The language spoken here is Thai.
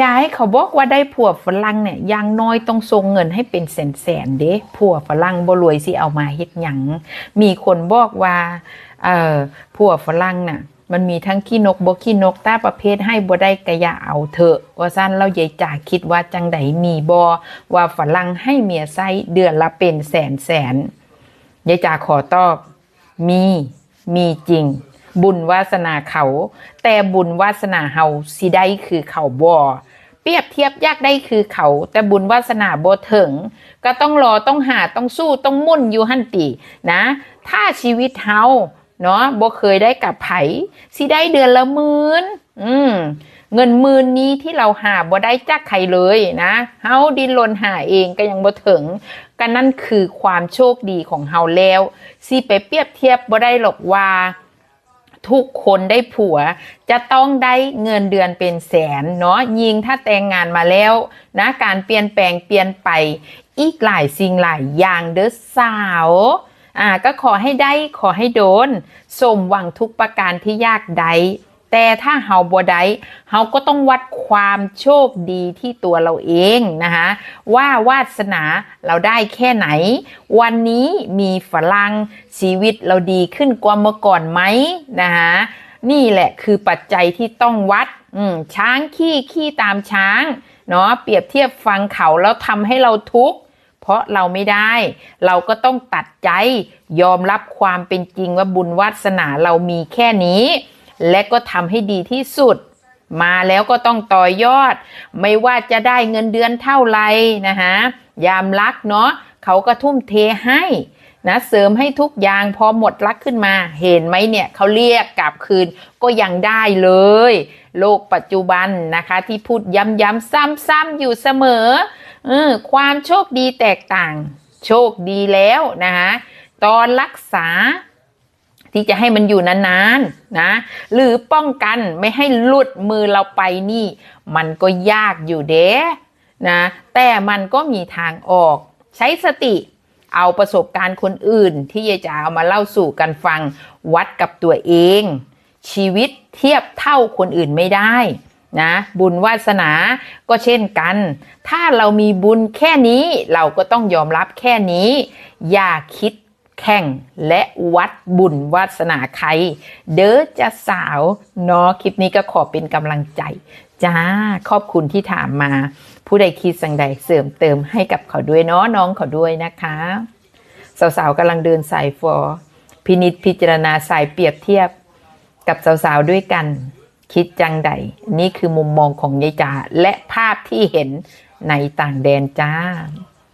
ยายเขาบอกว่าได้ผัวฝรั่งเนี่ยย่างน้อยต้องส่งเงินให้เป็นแสนแสนๆเด้ผัวฝรั่งบ่รวยสิเอามาเฮ็ดหยังมีคนบอกว่าเอ่อผัวฝรั่งน่ะ มันมีทั้งขี้นกบ่ขี้นกตาประเภทให้บ่ได้กะอย่าเอาเถอะ ว่าซั่นแล้วยายจ๋าคิดว่าจังใดมีบ่ว่าฝรั่งให้เมียใช้เดือนละเป็นแสนแสนยายจ๋าขอตอบ มีมีจริง บุญวาสนาเขา แต่บุญวาสนาเฮาสิได้คือเขาบ่เปรียบเทียบยากได้คือเขา แต่บุญวาสนาบ่ถึง ก็ต้องรอต้องหาต้องสู้ต้องมุ่นอยู่หันตินะ ถ้าชีวิตเฮาเนาะบ่เคยได้กับไผสิได้เดือนละหมื่นอืมเงินหมื่นนี้ที่เราหาบ่ได้จากใครเลยนะเฮาดินรนหาเองก็ยังบ่ถึงก็นั่นคือความโชคดีของเฮาแล้วสิไปเปรียบเทียบบ่ได้หรอกว่า ทุกคนได้ผัว จะต้องได้เงินเดือนเป็นแสนเนาะยิงถ้าแต่งงานมาแล้วนะการเปลี่ยนแปลงเปลี่ยนไปอีกหลายสิ่งหลายอย่างเด้อสาวอ่าก็ขอให้ได้ขอให้โดน สมหวังทุกประการที่ยากใด แต่ถ้าเฮาบ่ได้เฮาก็ต้องวัดความโชคดีที่ตัวเราเองนะคะว่าวาสนาเราได้แค่ไหน วันนี้มีฝรั่งชีวิตเราดีขึ้นกว่าเมื่อก่อนไหมนะคะนี่แหละคือปัจจัยที่ต้องวัดช้างขี้ขี้ตามช้างเนาะเปรียบเทียบฟังเขาแล้วทำให้เราทุกข์เพราะเราไม่ได้ เราก็ต้องตัดใจยอมรับความเป็นจริงว่าบุญวาสนาเรามีแค่นี้ และก็ทำให้ดีที่สุด มาแล้วก็ต้องต่อยอด ไม่ว่าจะได้เงินเดือนเท่าไหร่นะคะยามรักเนาะเขาก็ทุ่มเทให้นะเสริมให้ทุกอย่างพอหมดรักขึ้นมา เห็นไหมเนี่ยเขาเรียกกลับคืนก็ยังได้เลย โลกปัจจุบันนะคะที่พูดย้ำๆซ้ำๆอยู่เสมอเออความโชคดีแตกต่าง โชคดีแล้วนะคะตอนรักษา ที่จะให้มันอยู่นานๆนะ หรือป้องกันไม่ให้หลุดมือเราไปนี่ มันก็ยากอยู่เด้นะ แต่มันก็มีทางออก ใช้สติเอาประสบการณ์คนอื่นที่ยายจ๋าเอามาเล่าสู่กันฟัง วัดกับตัวเอง ชีวิตเทียบเท่าคนอื่นไม่ได้นะบุญวาสนาก็เช่นกัน ถ้าเรามีบุญแค่นี้เราก็ต้องยอมรับแค่นี้ อย่าคิด แข่งและวัดบุญวาสนาใคร เด้อจะสาวเนาะคลิปนี้ก็ขอเป็นกำลังใจ จ้าขอบคุณที่ถามมา ผู้ใดคิดสังใดเสริมเติมให้กับเขาด้วยเนาะน้องเขาด้วยนะคะ สาวๆกำลังเดินสายฟอ พินิจพิจารณาสายเปรียบเทียบกับสาวๆด้วยกัน คิดจังใด นี่คือมุมมองของยายจ๋าและภาพที่เห็นในต่างแดนจ้า